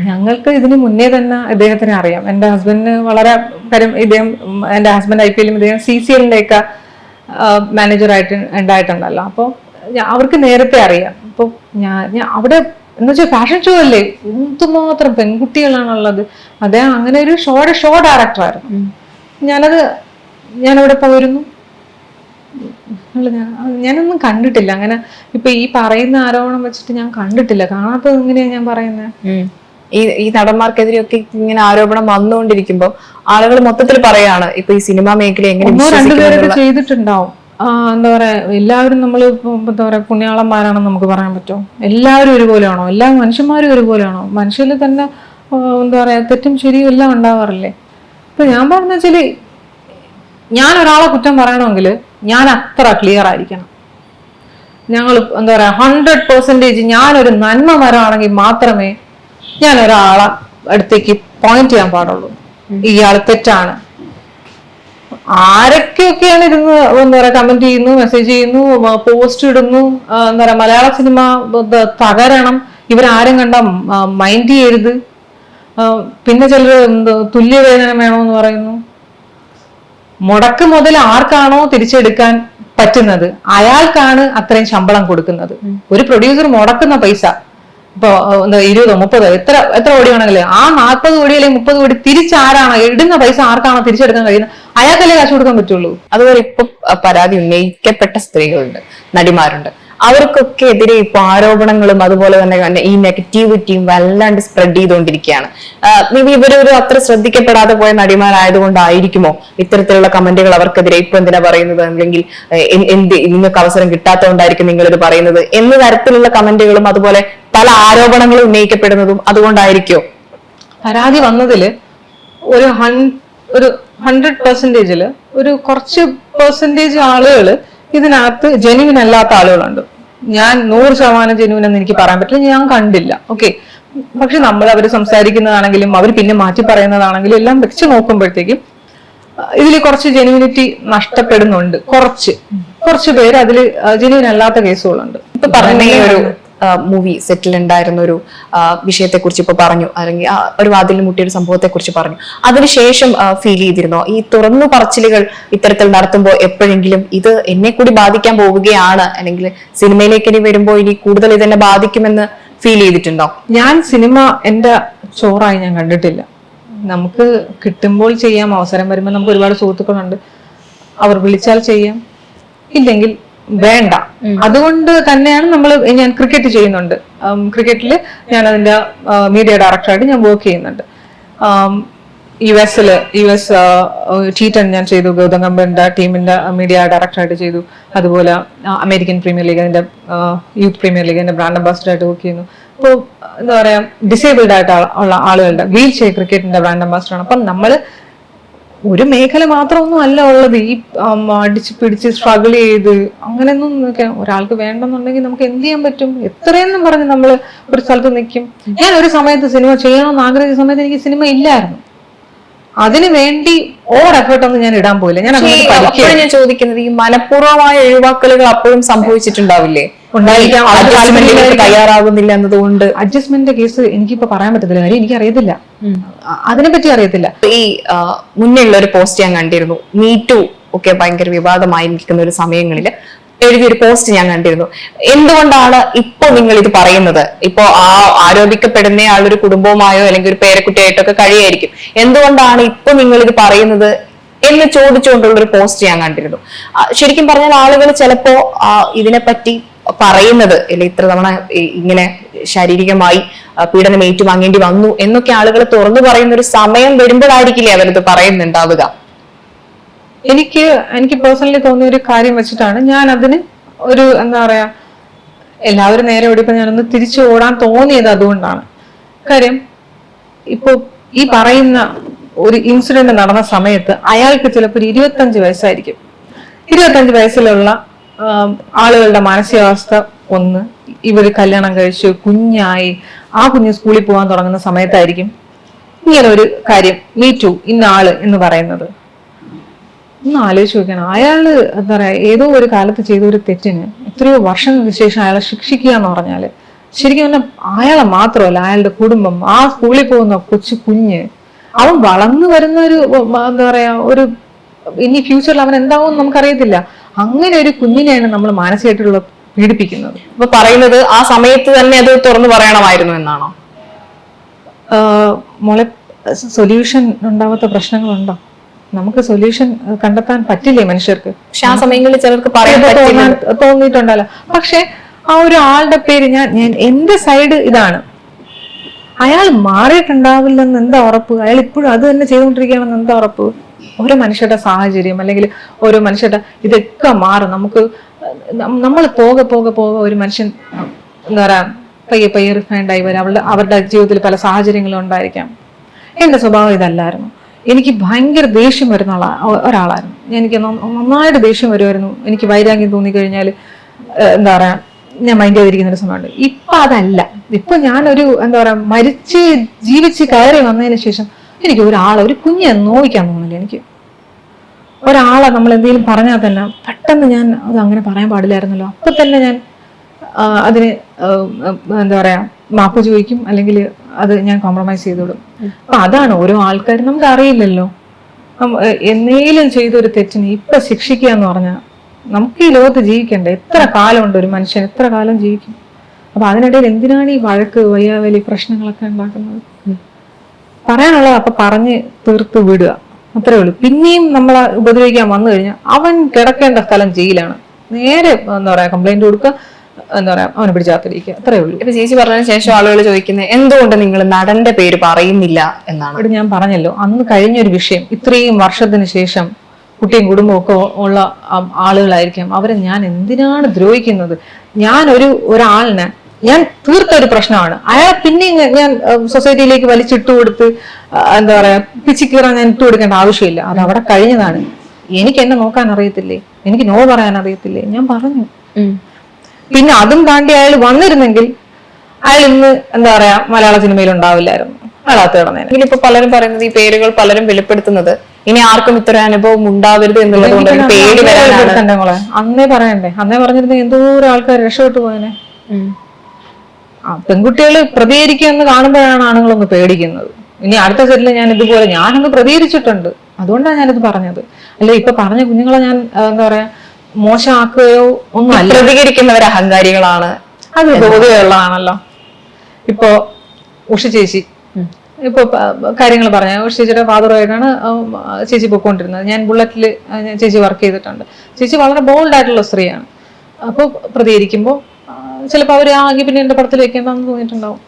ഞങ്ങൾക്ക് ഇതിന് മുന്നേ തന്നെ ഇദ്ദേഹത്തിനെ അറിയാം. എന്റെ ഹസ്ബൻഡിന് വളരെ കാര്യം ഇദ്ദേഹം എന്റെ എന്റെ ഹസ്ബൻഡ് ഐ പി എല്ലും ഇദ്ദേഹം സി സി എല്ലിന്റെ ഒക്കെ മാനേജറായിട്ട് ഉണ്ടായിട്ടുണ്ടല്ലോ. അപ്പോൾ അവർക്ക് നേരത്തെ അറിയാം. അപ്പോൾ ഞാൻ ഞാൻ അവിടെ എന്ന് വെച്ചാൽ ഫാഷൻ ഷോ അല്ലേ? എന്തുമാത്രം പെൺകുട്ടികളാണുള്ളത്. അദ്ദേഹം അങ്ങനെ ഒരു ഷോയുടെ ഷോ ഡയറക്ടറായിരുന്നു ഞാനത് ഞാനവിടെ പോയിരുന്നു. ഞാനൊന്നും കണ്ടിട്ടില്ല. അങ്ങനെ ഇപ്പൊ ഈ പറയുന്ന ആരോപണം വെച്ചിട്ട് ഞാൻ കണ്ടിട്ടില്ല. കാണാത്തത് എങ്ങനെയാ ഞാൻ പറയുന്നത്. ഈ ഈ നടന്മാർക്കെതിരെയൊക്കെ ഇങ്ങനെ ആരോപണം വന്നുകൊണ്ടിരിക്കുമ്പോൾ ആളുകൾ മൊത്തത്തിൽ പറയാണ് ഇപ്പൊ ഈ സിനിമാ മേഖല എങ്ങനെ രണ്ടുപേരൊക്കെ ചെയ്തിട്ടുണ്ടാവും. എന്താ പറയാ എല്ലാവരും നമ്മൾ എന്താ പറയാ പുണ്യാളന്മാരാണെന്ന് നമുക്ക് പറയാൻ പറ്റും. എല്ലാവരും ഒരുപോലെയാണോ? എല്ലാ മനുഷ്യന്മാരും ഒരുപോലെയാണോ? മനുഷ്യരിൽ തന്നെ എന്താ പറയാ തെറ്റും ശരിയും എല്ലാം ഉണ്ടാവാറില്ലേ? ഇപ്പൊ ഞാൻ പറഞ്ഞ വെച്ചാൽ ഞാൻ ഒരാളെ കുറ്റം പറയണമെങ്കിൽ ഞാൻ അത്ര ക്ലിയർ ആയിരിക്കണം. ഞങ്ങൾ എന്താ പറയാ ഹൺഡ്രഡ് പെർസെന്റേജ് ഞാനൊരു നന്മ വരാണെങ്കിൽ മാത്രമേ ഞാൻ ഒരാളെ അടുത്തേക്ക് പോയിന്റ് ചെയ്യാൻ പാടുള്ളൂ. ഇയാൾ തെറ്റാണ്. ആരൊക്കെയൊക്കെയാണ് ഇരുന്ന് എന്താ പറയാ കമന്റ് ചെയ്യുന്നു മെസ്സേജ് ചെയ്യുന്നു പോസ്റ്റ് ഇടുന്നു എന്താ പറയാ മലയാള സിനിമ തകരണം. ഇവരാരും കണ്ട മൈൻഡ് ചെയ്യരുത്. പിന്നെ ചിലർ എന്ത് തുല്യവേതനം വേണമെന്ന് പറയുന്നു. മുടക്ക് മുതൽ ആർക്കാണോ തിരിച്ചെടുക്കാൻ പറ്റുന്നത്? അയാൾക്കാണ് അത്രയും ശമ്പളം കൊടുക്കുന്നത്. ഒരു പ്രൊഡ്യൂസർ മുടക്കുന്ന പൈസ. ഇപ്പൊ എന്താ ഇരുപതോ മുപ്പതോ എത്ര എത്ര കോടി വേണമെങ്കിലും. ആ നാൽപ്പത് കോടി അല്ലെങ്കിൽ മുപ്പത് കോടി തിരിച്ചാരാണോ ഇടുന്ന പൈസ ആർക്കാണോ തിരിച്ചെടുക്കാൻ കഴിയുന്നത്? അയാൾക്കല്ലേ കാശ് കൊടുക്കാൻ പറ്റുള്ളൂ? അതുപോലെ ഇപ്പൊ പരാതി ഉന്നയിക്കപ്പെട്ട സ്ത്രീകളുണ്ട് നടിമാരുണ്ട്. അവർക്കൊക്കെ എതിരെ ഇപ്പൊ ആരോപണങ്ങളും അതുപോലെ തന്നെ ഈ നെഗറ്റിവിറ്റിയും വല്ലാണ്ട് സ്പ്രെഡ് ചെയ്തുകൊണ്ടിരിക്കുകയാണ്. മേ ഇവരൊരു അത്ര ശ്രദ്ധിക്കപ്പെടാതെ പോയ നടിമാരായതുകൊണ്ടായിരിക്കുമോ ഇത്തരത്തിലുള്ള കമന്റുകൾ അവർക്കെതിരെ ഇപ്പൊ എന്തിനാ പറയുന്നത്? അല്ലെങ്കിൽ എന്ത് നിങ്ങൾക്ക് അവസരം കിട്ടാത്തതുകൊണ്ടായിരിക്കും നിങ്ങൾ ഇത് പറയുന്നത്? എന്ന തരത്തിലുള്ള കമന്റുകളും അതുപോലെ പല ആരോപണങ്ങളും ഉന്നയിക്കപ്പെടുന്നതും അതുകൊണ്ടായിരിക്കോ? പരാതി വന്നതിൽ ഒരു ഹൺ ഒരു ഹൺഡ്രഡ് പെർസെന്റേജിൽ ഒരു കുറച്ച് പെർസെന്റേജ് ആളുകൾ ഇതിനകത്ത് ജെനുവിൻ അല്ലാത്ത ആളുകളുണ്ട്. ഞാൻ നൂറ് ശതമാനം ജെനുവിൻ എന്ന് എനിക്ക് പറയാൻ പറ്റില്ല ഞാൻ കണ്ടില്ല. ഓക്കെ പക്ഷെ നമ്മൾ അവർ സംസാരിക്കുന്നതാണെങ്കിലും അവർ പിന്നെ മാറ്റി പറയുന്നതാണെങ്കിലും എല്ലാം വെച്ച് നോക്കുമ്പോഴത്തേക്കും ഇതിൽ കുറച്ച് ജെനുവിനിറ്റി നഷ്ടപ്പെടുന്നുണ്ട്. കുറച്ച്. കുറച്ച് പേര് അതിൽ ജെനുവിൻ അല്ലാത്ത കേസുകളുണ്ട് ഇപ്പൊ പറഞ്ഞ ഒരു മൂവി സെറ്റിൽ ഉണ്ടായിരുന്ന ഒരു വിഷയത്തെ കുറിച്ച് ഇപ്പൊ പറഞ്ഞു. അല്ലെങ്കിൽ ഒരു വാതിൽ മുട്ടിയ ഒരു സംഭവത്തെ കുറിച്ച് പറഞ്ഞു. അതിനുശേഷം ഫീൽ ചെയ്തിരുന്നോ. ഈ തുറന്നു പറച്ചിലുകൾ ഇത്തരത്തിൽ നടത്തുമ്പോൾ എപ്പോഴെങ്കിലും ഇത് എന്നെ കൂടി ബാധിക്കാൻ പോവുകയാണ്. അല്ലെങ്കിൽ സിനിമയിലേക്ക് ഇനി വരുമ്പോൾ ഇനി കൂടുതൽ ഇതെന്നെ ബാധിക്കുമെന്ന് ഫീൽ ചെയ്തിട്ടുണ്ടോ? ഞാൻ സിനിമ എന്റെ ചോറായി ഞാൻ കണ്ടിട്ടില്ല. നമുക്ക് കിട്ടുമ്പോൾ ചെയ്യാം. അവസരം വരുമ്പോൾ നമുക്ക് ഒരുപാട് സുഹൃത്തുക്കളുണ്ട്. അവർ വിളിച്ചാൽ ചെയ്യാം. ഇല്ലെങ്കിൽ വേണ്ട. അതുകൊണ്ട് തന്നെയാണ് നമ്മൾ ഞാൻ ക്രിക്കറ്റ് ചെയ്യുന്നുണ്ട്. ക്രിക്കറ്റിൽ ഞാൻ അതിന്റെ മീഡിയ ഡയറക്ടറായിട്ട് ഞാൻ വർക്ക് ചെയ്യുന്നുണ്ട്. യു എസിൽ യു എസ് ടി ടെൻ ഞാൻ ചെയ്തു ഗൗതം ഗംഭീറിന്റെ ടീമിന്റെ മീഡിയ ഡയറക്ടറായിട്ട് ചെയ്തു. അതുപോലെ അമേരിക്കൻ പ്രീമിയർ ലീഗ് അതിന്റെ യൂത്ത് പ്രീമിയർ ലീഗിന്റെ ബ്രാൻഡ് അംബാസിഡർ ആയിട്ട് വർക്ക് ചെയ്യുന്നു. അപ്പോൾ എന്താ പറയാ ഡിസേബിൾഡ് ആയിട്ട് ഉള്ള ആളുകളുടെ വീൽ ചെയർ ക്രിക്കറ്റിന്റെ ബ്രാൻഡ് അംബാസിഡർ ആണ്. അപ്പം നമ്മൾ ഒരു മേഖല മാത്രമൊന്നും അല്ല ഉള്ളത്. ഈ അടിച്ച് പിടിച്ച് സ്ട്രഗിൾ ചെയ്ത് അങ്ങനെയൊന്നും ഒന്നും ഒരാൾക്ക് വേണ്ടെന്നുണ്ടെങ്കിൽ നമുക്ക് എന്ത് ചെയ്യാൻ പറ്റും? എത്രയെന്നും പറഞ്ഞ് നമ്മൾ ഒരു സ്ഥലത്ത് നിൽക്കും. ഞാൻ ഒരു സമയത്ത് സിനിമ ചെയ്യണമെന്ന് ആഗ്രഹിച്ച സമയത്ത് എനിക്ക് സിനിമ ഇല്ലായിരുന്നു. അതിനു വേണ്ടി ഓവർ എഫേർട്ട് ഒന്നും ഞാൻ ഇടാൻ പോയില്ല. ഞാൻ ഞാൻ ചോദിക്കുന്നത് ഈ മനഃപൂർവമായ ഒഴിവാക്കലുകൾ അപ്പോഴും സംഭവിച്ചിട്ടുണ്ടാവില്ലേ? തയ്യാറാകുന്നില്ല എന്നതുകൊണ്ട് അഡ്ജസ്റ്റ്മെന്റിന്റെ കേസ് എനിക്കിപ്പോ പറയാൻ പറ്റത്തില്ല. കാര്യം എനിക്ക് അറിയത്തില്ല അതിനെപ്പറ്റി അറിയത്തില്ല. ഈ മുന്നേ മുന്നേയുള്ള ഒരു പോസ്റ്റ് ഞാൻ കണ്ടിരുന്നു. മീ ടു ഒക്കെ ഭയങ്കര വിവാദമായി നിൽക്കുന്ന ഒരു സമയങ്ങളിൽ എഴുതിയൊരു പോസ്റ്റ് ഞാൻ കണ്ടിരുന്നു. എന്തുകൊണ്ടാണ് ഇപ്പൊ നിങ്ങൾ ഇത് പറയുന്നത്? ഇപ്പോ ആ ആരോപിക്കപ്പെടുന്ന ആളൊരു കുടുംബവുമായോ അല്ലെങ്കിൽ ഒരു പേരക്കുട്ടിയായിട്ടൊക്കെ കഴിയായിരിക്കും. എന്തുകൊണ്ടാണ് ഇപ്പൊ നിങ്ങൾ ഇത് പറയുന്നത് എന്ന് ചോദിച്ചുകൊണ്ടുള്ള ഒരു പോസ്റ്റ് ഞാൻ കണ്ടിരുന്നു. ശരിക്കും പറഞ്ഞാൽ ആളുകൾ ചിലപ്പോ ഇതിനെപ്പറ്റി പറയുന്നത് അല്ലെ ഇത്ര തവണ ഇങ്ങനെ ശാരീരികമായി പീഡനം ഏറ്റുവാങ്ങേണ്ടി വന്നു എന്നൊക്കെ ആളുകൾ തുറന്നു പറയുന്ന ഒരു സമയം വരുമ്പോഴായിരിക്കില്ലേ അവരിത് പറയുന്നുണ്ടാവുക? എനിക്ക് എനിക്ക് പേഴ്സണലി തോന്നിയ ഒരു കാര്യം വെച്ചിട്ടാണ് ഞാൻ അതിന് ഒരു എന്താ പറയാ എല്ലാവരും നേരെ ഓടിയപ്പോ ഞാനൊന്ന് തിരിച്ചു ഓടാൻ തോന്നിയത് അതുകൊണ്ടാണ്. കാര്യം ഇപ്പൊ ഈ പറയുന്ന ഒരു ഇൻസിഡന്റ് നടന്ന സമയത്ത് അയാൾക്ക് ചിലപ്പോൾ ഒരു ഇരുപത്തഞ്ച് വയസ്സായിരിക്കും. ഇരുപത്തഞ്ച് വയസ്സിലുള്ള ആളുകളുടെ മാനസികാവസ്ഥ ഒന്ന്. ഇവർ കല്യാണം കഴിച്ച് കുഞ്ഞായി ആ കുഞ്ഞ് സ്കൂളിൽ പോകാൻ തുടങ്ങുന്ന സമയത്തായിരിക്കും ഇങ്ങനെ ഒരു കാര്യം മീ ടു ഇന്ന ആൾ എന്ന് പറയുന്നത്. ഒന്ന് ആലോചിച്ച് നോക്കണം അയാൾ എന്താ പറയാ ഏതോ ഒരു കാലത്ത് ചെയ്ത ഒരു തെറ്റിന് എത്രയോ വർഷങ്ങൾക്ക് ശേഷം അയാളെ ശിക്ഷിക്കുക എന്ന് പറഞ്ഞാൽ ശരിക്കും പറഞ്ഞാൽ അയാളെ മാത്രമല്ല അയാളുടെ കുടുംബം ആ സ്കൂളിൽ പോകുന്ന കൊച്ചു കുഞ്ഞ് അവൻ വളർന്നു വരുന്ന ഒരു എന്താ പറയാ ഒരു ഇനി ഫ്യൂച്ചറിൽ അവൻ എന്താവും നമുക്കറിയത്തില്ല. അങ്ങനെ ഒരു കുഞ്ഞിനെയാണ് നമ്മൾ മാനസികമായിട്ടുള്ള പീഡിപ്പിക്കുന്നത്. അപ്പൊ പറയുന്നത് ആ സമയത്ത് തന്നെ അത് തുറന്നു പറയണമായിരുന്നു എന്നാണോ? മോളെ സൊല്യൂഷൻ ഉണ്ടാവാത്ത പ്രശ്നങ്ങളുണ്ടോ? നമുക്ക് സൊല്യൂഷൻ കണ്ടെത്താൻ പറ്റില്ലേ മനുഷ്യർക്ക്? പക്ഷെ ആ സമയങ്ങളിൽ ചിലർക്ക് പറയാൻ തോന്നിയിട്ടുണ്ടല്ലോ. പക്ഷെ ആ ഒരു ആളുടെ പേര് ഞാൻ ഞാൻ എന്റെ സൈഡ് ഇതാണ്. അയാൾ മാറിയിട്ടുണ്ടാവില്ലെന്ന് എന്താ ഉറപ്പ്? അയാൾ ഇപ്പോഴും അത് തന്നെ ചെയ്തുകൊണ്ടിരിക്കുകയാണെന്ന് എന്താ ഉറപ്പ്? ഓരോ മനുഷ്യരുടെ സാഹചര്യം അല്ലെങ്കിൽ ഒരു മനുഷ്യരുടെ ഇതൊക്കെ മാറും. നമുക്ക് നമ്മൾ പോകെ പോകെ പോകെ ഒരു മനുഷ്യൻ എന്താ പറയാ പയ്യെ പയ്യെ റിഫൈൻഡ് ആയി വരും. അവളുടെ അവരുടെ ജീവിതത്തിൽ പല സാഹചര്യങ്ങളും ഉണ്ടായിരിക്കാം. എന്റെ സ്വഭാവം ഇതല്ലായിരുന്നു. എനിക്ക് ഭയങ്കര ദേഷ്യം വരുന്ന ആളാ ഒരാളായിരുന്നു. എനിക്ക് നന്ന- നന്നായിട്ട് ദേഷ്യം വരുമായിരുന്നു. എനിക്ക് വൈരാഗ്യം തോന്നിക്കഴിഞ്ഞാൽ എന്താ പറയാ ഞാൻ മൈൻഡ് ചെയ്തിരിക്കുന്ന ഒരു സമയമുണ്ട്. ഇപ്പൊ അതല്ല. ഇപ്പൊ ഞാനൊരു എന്താ പറയാ മരിച്ച് ജീവിച്ച് കയറി വന്നതിന് ശേഷം എനിക്ക് ഒരാളെ ഒരു കുഞ്ഞെ നോവിക്കാൻ തോന്നില്ല എനിക്ക്. ഒരാളെ നമ്മൾ എന്തെങ്കിലും പറഞ്ഞാൽ തന്നെ പെട്ടെന്ന് ഞാൻ അത് അങ്ങനെ പറയാൻ പാടില്ലായിരുന്നല്ലോ. അപ്പൊ തന്നെ ഞാൻ അതിന് എന്താ പറയാ മാപ്പ് ചോദിക്കും അല്ലെങ്കിൽ അത് ഞാൻ കോംപ്രമൈസ് ചെയ്തോളും. അപ്പൊ അതാണ് ഓരോ ആൾക്കാരും നമുക്ക് അറിയില്ലല്ലോ. എന്തെങ്കിലും ചെയ്തൊരു തെറ്റിന് ഇപ്പൊ ശിക്ഷിക്കുക എന്ന് പറഞ്ഞാൽ നമുക്ക് ഈ ലോകത്ത് ജീവിക്കണ്ടേ. എത്ര കാലമുണ്ട് ഒരു മനുഷ്യൻ എത്ര കാലം ജീവിക്കും? അപ്പൊ അതിനിടയിൽ എന്തിനാണ് ഈ വഴക്ക് വയ്യാവലി പ്രശ്നങ്ങളൊക്കെ ഉണ്ടാക്കുന്നത്? പറയാനുള്ളത് അപ്പൊ പറഞ്ഞ് തീർത്ത് വിടുക. അത്രേ ഉള്ളൂ. പിന്നെയും നമ്മളെ ഉപദ്രവിക്കാൻ വന്നു കഴിഞ്ഞാൽ അവൻ കിടക്കേണ്ട സ്ഥലം ജയിലാണ്. നേരെ എന്താ പറയാ കംപ്ലൈന്റ് കൊടുക്കുക എന്താ പറയാ അവനെ പിടിച്ചാത്തിരിക്കുക അത്രേ ഉള്ളൂ. ഇപ്പൊ ചേച്ചി പറഞ്ഞതിന് ശേഷം ആളുകൾ ചോദിക്കുന്നത് എന്തുകൊണ്ട് നിങ്ങൾ നടന്റെ പേര് പറയുന്നില്ല എന്നാണ്? ഇവിടെ ഞാൻ പറഞ്ഞല്ലോ അന്ന് കഴിഞ്ഞൊരു വിഷയം ഇത്രയും വർഷത്തിന് ശേഷം കുട്ടിയും കുടുംബവും ഒക്കെ ഉള്ള ആളുകളായിരിക്കാം. അവരെ ഞാൻ എന്തിനാണ് ദ്രോഹിക്കുന്നത്? ഞാൻ ഒരു ഒരാളിനെ ഞാൻ തീർത്ത ഒരു പ്രശ്നമാണ്. അയാളെ പിന്നെ ഞാൻ സൊസൈറ്റിയിലേക്ക് വലിച്ചിട്ട് കൊടുത്ത് എന്താ പറയാ പിച്ചിക്കീറാൻ ഞാൻ ഇട്ട് കൊടുക്കേണ്ട ആവശ്യമില്ല. അത് അവിടെ കഴിഞ്ഞതാണ്. എനിക്ക് എന്നെ നോക്കാൻ അറിയത്തില്ലേ? എനിക്ക് നോ പറയാൻ അറിയത്തില്ലേ? ഞാൻ പറഞ്ഞു. പിന്നെ അതും താണ്ടി അയാൾ വന്നിരുന്നെങ്കിൽ അയാൾ ഇന്ന് എന്താ പറയാ മലയാള സിനിമയിൽ ഉണ്ടാവില്ലായിരുന്നു. അയാൾ അകത്ത് കിടന്നേനെ. ഇപ്പൊ പലരും പറയുന്നത് ഈ പേരുകൾ പലരും വെളിപ്പെടുത്തുന്നത്. ഇനി ആർക്കും ഇത്ര അനുഭവം ഉണ്ടാവരുത് എന്നുള്ളത് കൊണ്ട് പേടി അന്നേ പറയണ്ടേ. അന്നേ പറഞ്ഞിരുന്നെങ്കിൽ എന്തോരം ആൾക്കാർ രക്ഷപ്പെട്ടു പോയനെ. ആ പെൺകുട്ടികൾ പ്രതികരിക്കുമെന്ന് കാണുമ്പോഴാണ് ആണുങ്ങളൊന്ന് പേടിക്കുന്നത്. ഇനി അടുത്ത സെറ്റിൽ ഞാൻ ഇതുപോലെ ഞാനൊന്ന് പ്രതികരിച്ചിട്ടുണ്ട്. അതുകൊണ്ടാണ് ഞാനിത് പറഞ്ഞത്. അല്ലെ ഇപ്പൊ പറഞ്ഞ കുഞ്ഞുങ്ങളെ ഞാൻ എന്താ പറയാ മോശമാക്കുകയോ ഒന്നും അല്ല. പ്രതികരിക്കുന്നവർ അഹങ്കാരികളാണ് അത് ബോധമുള്ളതാണല്ലോ. ഇപ്പോ ഉഷ ചേച്ചി ഇപ്പൊ കാര്യങ്ങൾ പറഞ്ഞ ഉഷ ചേച്ചിയുടെ ഫാദറുമായിട്ടാണ് ചേച്ചി പോയിക്കൊണ്ടിരുന്നത്. ഞാൻ ബുള്ളറ്റിൽ ചേച്ചി വർക്ക് ചെയ്തിട്ടുണ്ട്. ചേച്ചി വളരെ ബോൾഡ് ആയിട്ടുള്ള സ്ത്രീയാണ്. അപ്പോൾ പ്രതികരിക്കുമ്പോൾ ചിലപ്പോൾ അവർ ആകെ പിന്നെ എന്റെ പടത്തിൽ വെക്കേണ്ടെന്ന് തോന്നിയിട്ടുണ്ടാവും.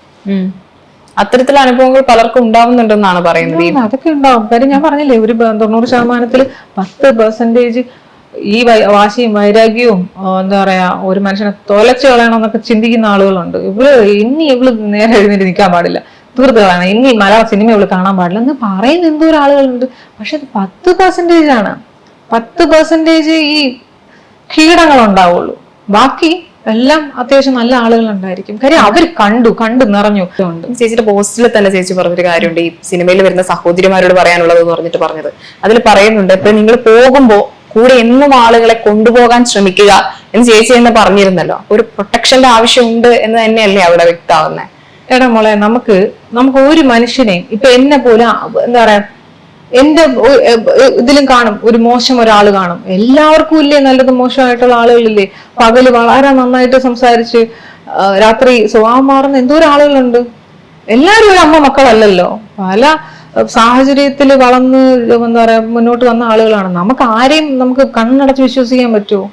അത്തരത്തിലുള്ള അനുഭവങ്ങൾ പലർക്കും ഉണ്ടാവുന്നുണ്ടെന്നാണ് പറയുന്നത്. അതൊക്കെ ഉണ്ടാവും. കാര്യം ഞാൻ പറഞ്ഞില്ലേ ഒരു തൊണ്ണൂറ് ശതമാനത്തിൽ പത്ത് പെർസെന്റേജ് ഈ വാശിയും വൈരാഗ്യവും എന്താ പറയാ ഒരു മനുഷ്യനെ തൊലച്ചു കളയണമെന്നൊക്കെ ചിന്തിക്കുന്ന ആളുകളുണ്ട്. ഇവൾ ഇനി ഇവൾ നേരെ എഴുന്നേറ്റ് നിൽക്കാൻ പാടില്ല. തീർത്ത് കളയണം. ഇനി മലയാള സിനിമ ഇവൾ കാണാൻ പാടില്ല എന്ന് പറയുന്ന എന്തോ ആളുകളുണ്ട്. പക്ഷെ അത് പത്ത് പെർസെന്റേജ് ആണ്. പത്ത് പെർസെന്റേജ് ഈ കീടങ്ങൾ ഉണ്ടാവുള്ളൂ. ബാക്കി എല്ലാം അത്യാവശ്യം നല്ല ആളുകൾ ഉണ്ടായിരിക്കും കാര്യം അവർ കണ്ടു കണ്ടു നിറഞ്ഞു. ഉണ്ട്. ചേച്ചിയുടെ പോസ്റ്റിൽ തന്നെ ചേച്ചി പറഞ്ഞൊരു കാര്യമുണ്ട്. ഈ സിനിമയിൽ വരുന്ന സഹോദരിമാരോട് പറയാനുള്ളത് എന്ന് പറഞ്ഞിട്ട് പറഞ്ഞത്. അതിൽ പറയുന്നുണ്ട് ഇപ്പൊ നിങ്ങൾ പോകുമ്പോ കൂടെ എന്നും ആളുകളെ കൊണ്ടുപോകാൻ ശ്രമിക്കുക എന്ന് ചേച്ചി എന്ന് പറഞ്ഞിരുന്നല്ലോ. ഒരു പ്രൊട്ടക്ഷന്റെ ആവശ്യമുണ്ട് എന്ന് തന്നെയല്ലേ അവിടെ വ്യക്തമാവുന്നത് എടാ മോളെ നമുക്ക് നമുക്ക് ഒരു മനുഷ്യനെ ഇപ്പൊ എന്നെ പോലെ എന്താ പറയാ എന്റെ ഇതിലും കാണും. ഒരു മോശം ഒരാൾ കാണും. എല്ലാവർക്കും ഇല്ലേ നല്ലത് മോശമായിട്ടുള്ള ആളുകളില്ലേ? പകൽ വളരെ നന്നായിട്ട് സംസാരിച്ച് രാത്രി സ്വഭാവം മാറുന്ന എന്തോ ആളുകളുണ്ട്. എല്ലാവരും ഒരു അമ്മ മക്കളല്ലല്ലോ. പല സാഹചര്യത്തിൽ വളർന്ന് എന്താ പറയാ മുന്നോട്ട് വന്ന ആളുകളാണ്. നമുക്ക് ആരെയും നമുക്ക് കണ്ണടച്ച് വിശ്വസിക്കാൻ പറ്റുമോ?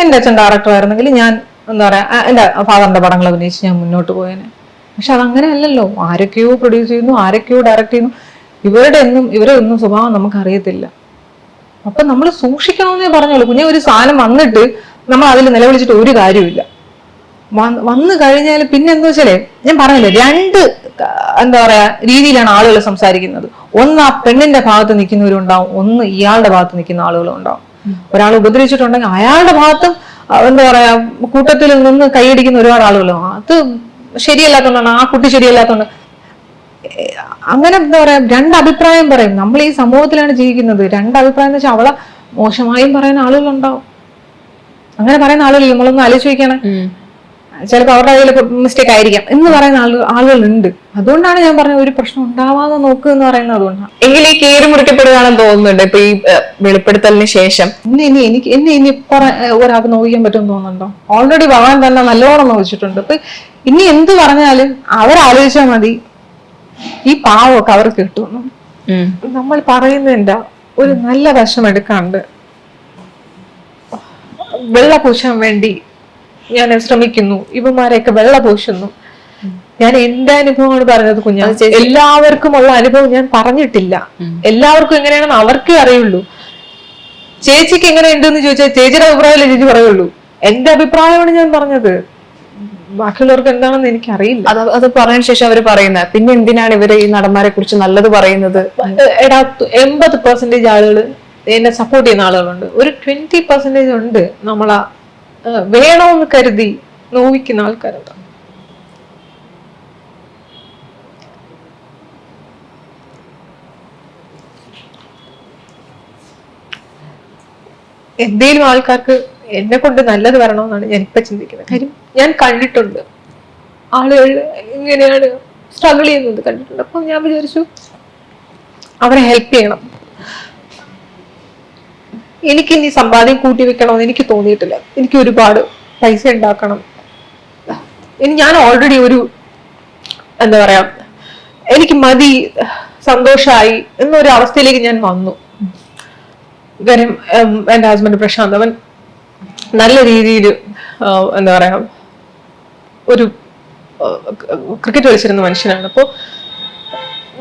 എന്റെ അച്ഛൻ ഡയറക്ടർ ആയിരുന്നെങ്കിൽ ഞാൻ എന്താ പറയാ എന്റെ ഫാദറിന്റെ പടങ്ങൾ അഭിനയിച്ച് ഞാൻ മുന്നോട്ട് പോയേനെ. പക്ഷെ അതങ്ങനെ അല്ലല്ലോ ആരൊക്കെയോ പ്രൊഡ്യൂസ് ചെയ്യുന്നു ആരൊക്കെയോ ഡയറക്ട് ചെയ്യുന്നു. ഇവരുടെ ഒന്നും ഇവരെ ഒന്നും സ്വഭാവം നമുക്ക് അറിയത്തില്ല അപ്പൊ നമ്മൾ സൂക്ഷിക്കണമെന്നേ പറഞ്ഞോളൂ. കുഞ്ഞെ ഒരു സാധനം വന്നിട്ട് നമ്മൾ അതിൽ നിലവിളിച്ചിട്ട് ഒരു കാര്യമില്ല വന്നു കഴിഞ്ഞാൽ പിന്നെ എന്താ വെച്ചാലേ ഞാൻ പറഞ്ഞില്ലേ രണ്ട് എന്താ പറയാ രീതിയിലാണ് ആളുകൾ സംസാരിക്കുന്നത്. ഒന്ന് ആ പെണ്ണിന്റെ ഭാഗത്ത് നിൽക്കുന്നവരുണ്ടാവും ഒന്ന് ഇയാളുടെ ഭാഗത്ത് നിൽക്കുന്ന ആളുകളും ഉണ്ടാവും ഒരാൾ ഉപദ്രവിച്ചിട്ടുണ്ടെങ്കിൽ അയാളുടെ ഭാഗത്തും എന്താ പറയാ കൂട്ടത്തിൽ നിന്ന് കൈയടിക്കുന്ന ഒരുപാട് ആളുകളും അത് ശരിയല്ലാത്തതുകൊണ്ടാണ് ആ കുട്ടി ശരിയല്ലാത്തതുകൊണ്ട് അങ്ങനെ എന്താ പറയാ രണ്ട് അഭിപ്രായം പറയും. നമ്മൾ ഈ സമൂഹത്തിലാണ് ജീവിക്കുന്നത്. രണ്ട് അഭിപ്രായം എന്ന് വെച്ചാൽ അവളെ മോശമായും പറയുന്ന ആളുകളുണ്ടാവും. അങ്ങനെ പറയുന്ന ആളുകളില്ല? നമ്മളൊന്ന് ആലോചിച്ച് നോക്കിയാണ്. ചിലപ്പോൾ അവരുടെ കയ്യിൽ മിസ്റ്റേക്ക് ആയിരിക്കാം എന്ന് പറയുന്ന ആളുകൾ ആളുകളുണ്ട്. അതുകൊണ്ടാണ് ഞാൻ പറഞ്ഞത് ഒരു പ്രശ്നം ഉണ്ടാവാതെ നോക്കുക എന്ന് പറയുന്നത് അതുകൊണ്ടാണ് എങ്കിൽ ഈ കീറി മുറിക്കപ്പെടുകയാണെന്ന് തോന്നുന്നുണ്ട്. ഇപ്പൊ ഈ വെളിപ്പെടുത്തലിന് ശേഷം. ഇന്ന് ഇനി എനിക്ക് എന്നെ ഇനി ഒരാൾക്ക് നോവിക്കാൻ പറ്റും തോന്നുന്നുണ്ടോ? ഓൾറെഡി ഭഗവാൻ തന്നെ നല്ലോണം നോവിച്ചിട്ടുണ്ട്. അപ്പൊ ഇനി എന്ത് പറഞ്ഞാലും അവരാലോചിച്ചാൽ മതി. ഈ പാവമൊക്കെ അവർക്ക് കിട്ടുന്നു. നമ്മൾ പറയുന്നതിന്റെ ഒരു നല്ല വശം എടുക്കാണ്ട് വെള്ള പൂശാൻ വേണ്ടി ഞാൻ ശ്രമിക്കുന്നു. ഇവന്മാരെയൊക്കെ വെള്ള പൂശുന്നു. ഞാൻ എന്റെ അനുഭവമാണ് പറഞ്ഞത് കുഞ്ഞാ. എല്ലാവർക്കും ഉള്ള അനുഭവം ഞാൻ പറഞ്ഞിട്ടില്ല. എല്ലാവർക്കും എങ്ങനെയാണെന്ന് അവർക്കേ അറിയുള്ളൂ. ചേച്ചിക്ക് എങ്ങനെ ഉണ്ടെന്ന് ചോദിച്ചാൽ ചേച്ചിയുടെ അഭിപ്രായമല്ലേ ചേച്ചി പറയുള്ളൂ. എന്റെ അഭിപ്രായമാണ് ഞാൻ പറഞ്ഞത്. ബാക്കിയുള്ളവർക്ക് എന്താണെന്ന് എനിക്കറിയില്ല. അത് അത് പറഞ്ഞതിന് ശേഷം അവർ പറയുന്നത്. പിന്നെ എന്തിനാണ് ഇവർ ഈ നടന്മാരെ കുറിച്ച് നല്ലത് പറയുന്നത്? എടാ എൺപത് പെർസെന്റേജ് ആളുകൾ എന്നെ സപ്പോർട്ട് ചെയ്യുന്ന ആളുകളുണ്ട്. ഒരു ട്വന്റി പെർസെന്റേജ് ഉണ്ട് നമ്മളാ വേണമെന്ന് കരുതി നോവിക്കുന്ന ആൾക്കാരുണ്ട്. എന്തേലും ആൾക്കാർക്ക് എന്നെ കൊണ്ട് നല്ലത് വരണമെന്നാണ് ഞാൻ ഇപ്പൊ ചിന്തിക്കുന്നത്. കാര്യം ഞാൻ കണ്ടിട്ടുണ്ട്. ആളുകൾ ഇങ്ങനെയാണ് സ്ട്രഗിൾ ചെയ്യുന്നത് കണ്ടിട്ടുണ്ട്. അപ്പൊ ഞാൻ വിചാരിച്ചു അവരെ ഹെൽപ്പ് ചെയ്യണം. എനിക്ക് ഇനി സമ്പാദ്യം കൂട്ടി വെക്കണമെന്ന് എനിക്ക് തോന്നിയിട്ടില്ല. എനിക്ക് ഒരുപാട് പൈസ ഉണ്ടാക്കണം. ഇനി ഞാൻ ഓൾറെഡി ഒരു എന്താ പറയാ എനിക്ക് മതി സന്തോഷമായി എന്നൊരു അവസ്ഥയിലേക്ക് ഞാൻ വന്നു. കാര്യം എന്റെ എന്റെ ഹസ്ബൻഡ് പ്രശാന്ത്. അവൻ നല്ല രീതിയിൽ എന്താ പറയാ ഒരു ക്രിക്കറ്റ് കളിച്ചിരുന്ന മനുഷ്യനാണ്. അപ്പോൾ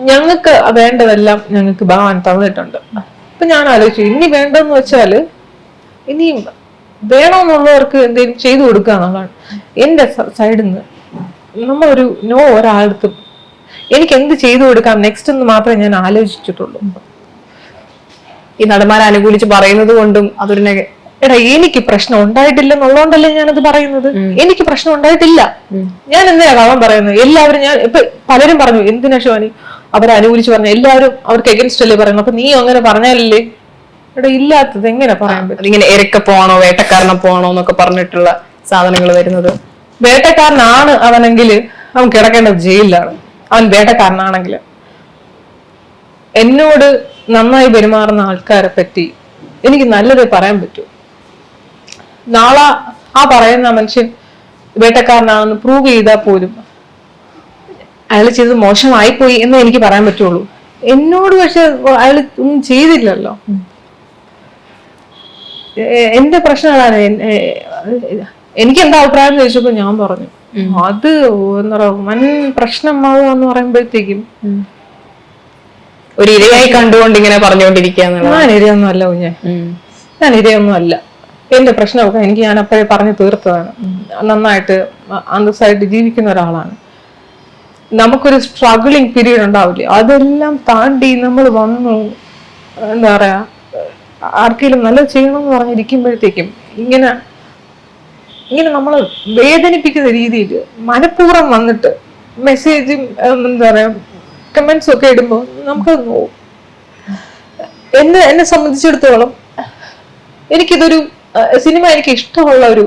ഞങ്ങൾക്ക് വേണ്ടതെല്ലാം ഞങ്ങൾക്ക് ഭഗവാൻ തന്നിട്ടുണ്ട്. അപ്പൊ ഞാൻ ആലോചിച്ചു ഇനി വേണ്ടെന്ന് വെച്ചാൽ ഇനി വേണമെന്നുള്ളവർക്ക് എന്തെങ്കിലും ചെയ്തു കൊടുക്കുക എന്നുള്ളതാണ്. എന്റെ സൈഡിൽ നിന്ന് നമ്മളൊരു നോ ഒരാൾക്കും എനിക്ക് എന്ത് ചെയ്തു കൊടുക്കാം നെക്സ്റ്റ് എന്ന് മാത്രമേ ഞാൻ ആലോചിച്ചിട്ടുള്ളൂ. ഈ നടന്മാരെ അനുകൂലിച്ച് പറയുന്നത് കൊണ്ടും അതൊരു എടാ എനിക്ക് പ്രശ്നം ഉണ്ടായിട്ടില്ല എന്നുള്ളതുകൊണ്ടല്ലേ ഞാനത് പറയുന്നത്? എനിക്ക് പ്രശ്നം ഉണ്ടായിട്ടില്ല. ഞാൻ എന്തിനാ അവൻ പറയുന്നത്? എല്ലാവരും ഞാൻ ഇപ്പൊ പലരും പറഞ്ഞു എന്തിനാ ശിവാനി? അവരെ അനുകൂലിച്ച് പറഞ്ഞു എല്ലാവരും അവർക്ക് എഗൻസ്റ്റ് അല്ലേ പറയുന്നത്? അപ്പൊ നീ അങ്ങനെ പറഞ്ഞാലല്ലേ? എടാ ഇല്ലാത്തത് എങ്ങനെ പറയാൻ പറ്റും? ഇങ്ങനെ എരക്ക പോണോ വേട്ടക്കാരനെ പോണോ എന്നൊക്കെ പറഞ്ഞിട്ടുള്ള സാധനങ്ങൾ വരുന്നത്. വേട്ടക്കാരനാണ് അവനെങ്കിൽ അവൻ കിടക്കേണ്ടത് ജയിലിലാണ്. അവൻ വേട്ടക്കാരനാണെങ്കിൽ എന്നോട് നന്നായി പെരുമാറുന്ന ആൾക്കാരെ പറ്റി എനിക്ക് നല്ലത് പറയാൻ പറ്റൂ. നാളെ ആ പറയുന്ന മനുഷ്യൻ വേട്ടക്കാരനാണെന്ന് പ്രൂവ് ചെയ്താൽ പോലും അയാൾ ചെയ്തത് മോശമായി പോയി എന്ന് എനിക്ക് പറയാൻ പറ്റുള്ളൂ. എന്നോട് പക്ഷെ അയാൾ ഒന്നും ചെയ്തില്ലല്ലോ. എന്റെ പ്രശ്നം അതാണ്. എനിക്ക് എന്താ അഭിപ്രായം ചോദിച്ചപ്പോ ഞാൻ പറഞ്ഞു. അത് എന്താ പറയുക വൻ പ്രശ്നമാവുക എന്ന് പറയുമ്പോഴത്തേക്കും ഒരു ഇരയായി കണ്ടുകൊണ്ട് ഇങ്ങനെ പറഞ്ഞുകൊണ്ടിരിക്കുക ഞാൻ ഇരയൊന്നും അല്ല കുഞ്ഞെ ഞാൻ ഇരയൊന്നും അല്ല എന്റെ പ്രശ്നമൊക്കെ എനിക്ക് ഞാൻ അപ്പോഴേ പറഞ്ഞു തീർത്തതാണ്. നന്നായിട്ട് അന്തസ്സായിട്ട് ജീവിക്കുന്ന ഒരാളാണ്. നമുക്കൊരു സ്ട്രഗിളിങ് പീരീഡ് ഉണ്ടാവില്ല? അതെല്ലാം താണ്ടി നമ്മൾ വന്നു. എന്താ പറയാ ആർക്കെങ്കിലും നല്ലത് ചെയ്യണമെന്ന് പറഞ്ഞിരിക്കുമ്പോഴത്തേക്കും ഇങ്ങനെ ഇങ്ങനെ നമ്മൾ വേദനിപ്പിക്കുന്ന രീതിയിൽ മനഃപൂർവം വന്നിട്ട് മെസ്സേജും എന്താ പറയാ കമന്റ്സ് ഒക്കെ ഇടുമ്പോൾ നമുക്ക് എന്നെ എന്നെ സംബന്ധിച്ചിടത്തോളം എനിക്കിതൊരു സിനിമ എനിക്ക് ഇഷ്ടമുള്ള ഒരു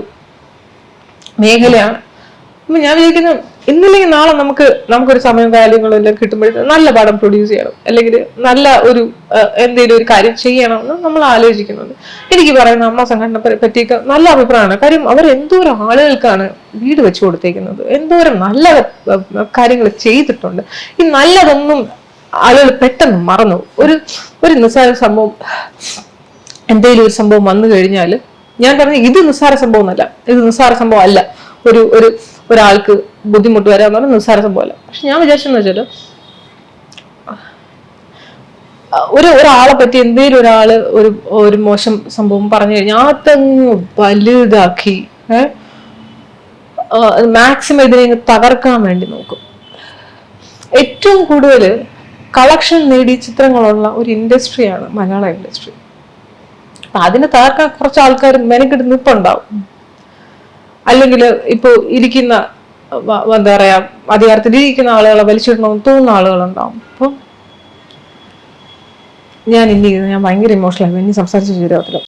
മേഖലയാണ്. അപ്പൊ ഞാൻ വിചാരിക്കുന്നു ഇന്നില്ലെങ്കിൽ നാളെ നമുക്ക് നമുക്കൊരു സമയം കാര്യങ്ങളും എല്ലാം നല്ല പടം പ്രൊഡ്യൂസ് ചെയ്യണം. അല്ലെങ്കിൽ നല്ല ഒരു എന്തെങ്കിലും ഒരു കാര്യം ചെയ്യണമെന്ന് നമ്മൾ ആലോചിക്കുന്നുണ്ട്. എനിക്ക് പറയുന്ന അമ്മ സംഘടന പറ്റിയൊക്കെ നല്ല അഭിപ്രായമാണ്. കാര്യം അവർ എന്തോരം ആളുകൾക്കാണ് വീട് വെച്ചു കൊടുത്തേക്കുന്നത്. എന്തോരം നല്ല കാര്യങ്ങൾ ചെയ്തിട്ടുണ്ട്. ഈ നല്ലതൊന്നും ആളുകൾ പെട്ടെന്ന് മറന്നു. ഒരു ഒരു നിസ്സാര സംഭവം എന്തെങ്കിലും ഒരു സംഭവം വന്നു കഴിഞ്ഞാൽ ഞാൻ പറഞ്ഞു ഇത് നിസ്സാര സംഭവം അല്ല ഇത് നിസ്സാര സംഭവം അല്ല. ഒരു ഒരു ഒരാൾക്ക് ബുദ്ധിമുട്ട് വരാന്ന് പറഞ്ഞാൽ നിസ്സാര സംഭവമല്ല. പക്ഷെ ഞാൻ വിചാരിച്ചെന്ന് വെച്ചാൽ ഒരു ഒരാളെ പറ്റി എന്തെങ്കിലും ഒരാൾ ഒരു ഒരു മോശം സംഭവം പറഞ്ഞു കഴിഞ്ഞാൽ അതങ്ങ് വലുതാക്കി മാക്സിമം ഇതിനെ തകർക്കാൻ വേണ്ടി നോക്കും. ഏറ്റവും കൂടുതൽ കളക്ഷൻ നേടിയ ചിത്രങ്ങളുള്ള ഒരു ഇൻഡസ്ട്രിയാണ് മലയാള ഇൻഡസ്ട്രി അപ്പൊ അതിനെ തകർക്കാൻ കുറച്ച് ആൾക്കാർ മെനക്കെട്ട് നിപ്പുണ്ടാവും. അല്ലെങ്കിൽ ഇപ്പൊ ഇരിക്കുന്ന എന്താ പറയാ അധികാരത്തിൽ ഇരിക്കുന്ന ആളുകളെ വലിച്ചിടണമെന്ന് തോന്നുന്ന ആളുകളുണ്ടാവും. അപ്പൊ ഞാൻ ഇനി ഞാൻ ഭയങ്കര ഇമോഷണൽ ആയിരുന്നു ഇനി സംസാരിച്ച് ശരിയാവത്തില്ല